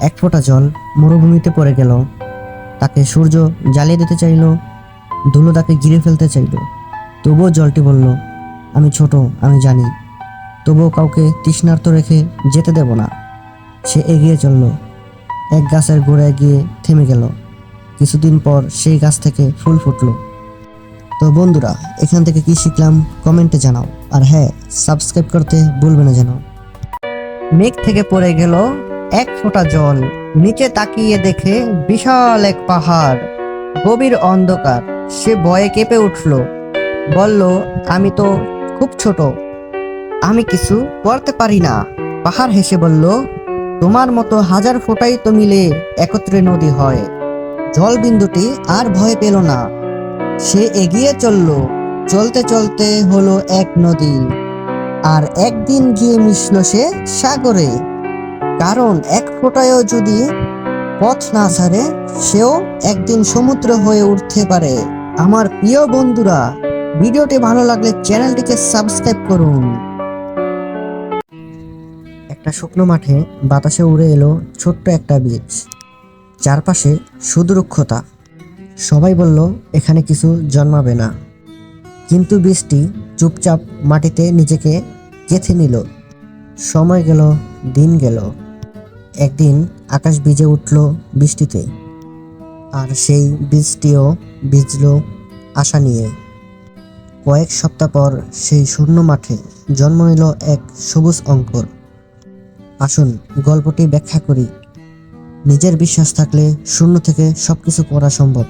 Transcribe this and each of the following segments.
এক ফোঁটা জল মরুভূমিতে পড়ে গেল। তাকে সূর্য জ্বালিয়ে দিতে চাইল, ধুলো তাকে ঘিরে ফেলতে চাইল। তবুও জলটি বলল, আমি ছোট, আমি জানি। তবুও কাউকে তৃষ্ণার্ত রেখে যেতে দেব না। সে এগিয়ে চলল। এক গাছের গোড়ায় গিয়ে থেমে গেল। কিছুদিন পর সেই গাছ থেকে ফুল ফুটলো। তো বন্ধুরা, এখান থেকে কি শিখলাম কমেন্টে জানাও। আর হ্যাঁ সাবস্ক্রাইব করতে ভুলবে না যেন। মেঘ থেকে পড়ে গেল এক ফোঁটা জল, নিচে তাকিয়ে দেখে বিশাল এক পাহাড়। গভীর অন্ধকার, সে ভয়ে কেঁপে উঠল। বলল, আমি তো খুব ছোট। আমি কিছু করতে পারি না। পাহাড় হেসে বলল, তোমার মতো হাজার ফোঁটাই তো মিলে একত্রে নদী হয়। জল বিন্দুটি আর ভয় পেল না। সে এগিয়ে চলল। চলতে চলতে হলো এক নদী। আর একদিন গিয়ে মিশল সে সাগরে। কারণ এক ফোঁটায়ও যদি পথ না ছাড়ে, সেও একদিন সমুদ্র হয়ে উঠতে পারে। আমার প্রিয় বন্ধুরা, ভিডিওটি ভালো লাগলে চ্যানেলটিকে সাবস্ক্রাইব করুন। একটা শুকনো মাঠে বাতাসে উড়ে এলো ছোট্ট একটা বীজ। চারপাশে সুদূরক্ষতা। সবাই বলল, এখানে কিছু জন্মাবে না। কিন্তু বীজটি চুপচাপ মাটিতে নিজেকে গেঁথে নিল। সময় গেল, দিন গেল। একদিন আকাশ ভিজে উঠল বৃষ্টিতে, আর সেই বীজটিও ভিজল আশা নিয়ে। কয়েক সপ্তাহ পর সেই শূন্য মাঠে জন্ম নিল এক সবুজ অঙ্কুর। আসুন গল্পটি ব্যাখ্যা করি। নিজের বিশ্বাস থাকলে শূন্য থেকে সব কিছু করা সম্ভব।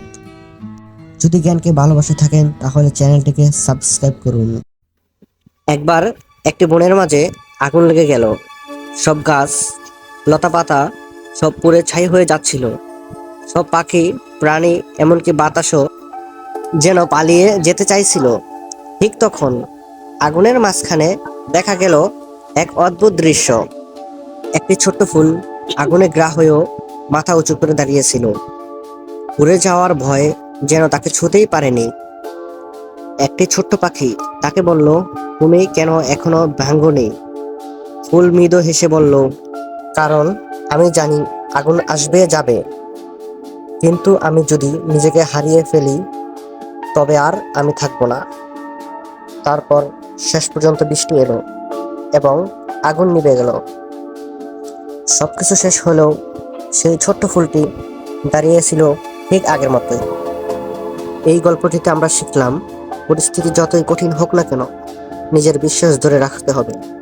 যদি জ্ঞানকে ভালোবাসে থাকেন, তাহলে চ্যানেলটিকে সাবস্ক্রাইব করুন। একবার একটি বনের মাঝে আগুন লেগে গেল। সব গাছ লতা পাতা সব পুড়ে ছাই হয়ে যাচ্ছিল। সব পাখি, প্রাণী, এমনকি বাতাসও যেন পালিয়ে যেতে চাইছিল। ঠিক তখন আগুনের মাঝখানে দেখা গেল এক অদ্ভুত দৃশ্য। একটি ছোট্ট ফুল আগুনে গ্রাহ হয়েও মাথা উঁচু করে দাঁড়িয়েছিল। উড়ে যাওয়ার ভয়ে যেন তাকে ছুতেই পারেনি। একটি ছোট্ট পাখি তাকে বলল, তুমি কেন এখনও ভাঙ্গনি? ফুল মৃদু হেসে বলল কারণ আমি জানি আগুন আসবে, যাবে। কিন্তু আমি যদি নিজেকে হারিয়ে ফেলি, তবে আর আমি থাকব না। তারপর শেষ পর্যন্ত বৃষ্টি এলো এবং আগুন নিভে গেল। সব কিছু শেষ হলেও সেই ছোট্ট ফুলটি দাঁড়িয়েছিল ঠিক আগের মতোই। এই গল্পটিতে আমরা শিখলাম, পরিস্থিতি যতই কঠিন হোক না কেন, নিজের বিশ্বাস ধরে রাখতে হবে।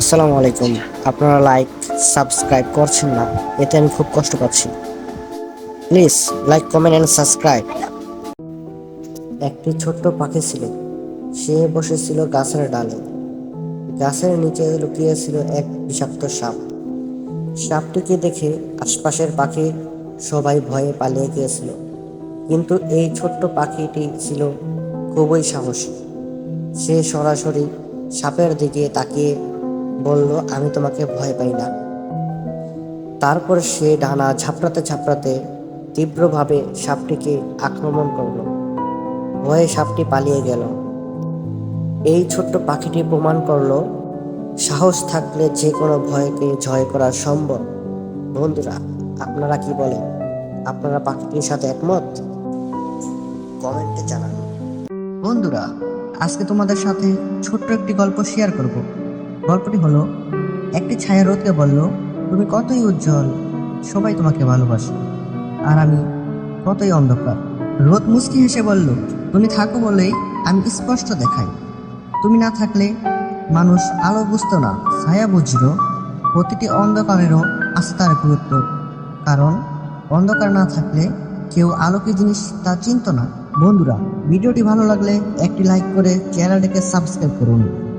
আসসালামু আলাইকুম। আপনারা লাইক সাবস্ক্রাইব করছেন না, এতে আমি খুব কষ্ট পাচ্ছি। Please like comment and subscribe একটি ছোট্ট পাখি ছিল। সে বসেছিল গাছের ডালে। গাছের নিচে লুকিয়েছিল এক বিষাক্ত সাপ। সাপটিকে দেখে আশপাশের পাখি সবাই ভয়ে পালিয়ে গিয়েছিল। কিন্তু এই ছোট্ট পাখিটি ছিল খুবই সাহসী। সে সরাসরি সাপের দিকে তাকিয়ে বলল, আমি তোমাকে ভয় পাই না। তারপর সে ডানা ঝাপড়াতে ঝাপড়াতে তীব্রভাবে সাপটিকে আক্রমণ করল। ভয়ে সাপটি পালিয়ে গেল। এই ছোট্ট পাখিটি প্রমাণ করল, সাহস থাকলে যে কোনো ভয়কে জয় করা সম্ভব। বন্ধুরা, আপনারা কি বলেন? আপনারা পাখিটির সাথে একমত? কমেন্টে জানান। বন্ধুরা, আজকে তোমাদের সাথে ছোট্ট একটি গল্প শেয়ার করব। গল্পটি হলো, একটি ছায়া রোদকে বলল, তুমি কতই উজ্জ্বল, সবাই তোমাকে ভালোবাসে। আর আমি কতই অন্ধকার। রোদ মুচকি হেসে বলল, তুমি থাকো বলেই আমি স্পষ্ট দেখাই। তুমি না থাকলে মানুষ আলো বুঝতো না, ছায়া বুঝল, প্রতিটি অন্ধকারেরও আস্থার গুরুত্ব। কারণ অন্ধকার না থাকলে কেউ আলোকে জিনিস তা চিনত না। বন্ধুরা, ভিডিওটি ভালো লাগলে একটি লাইক করে চ্যানেলটিকে সাবস্ক্রাইব করুন।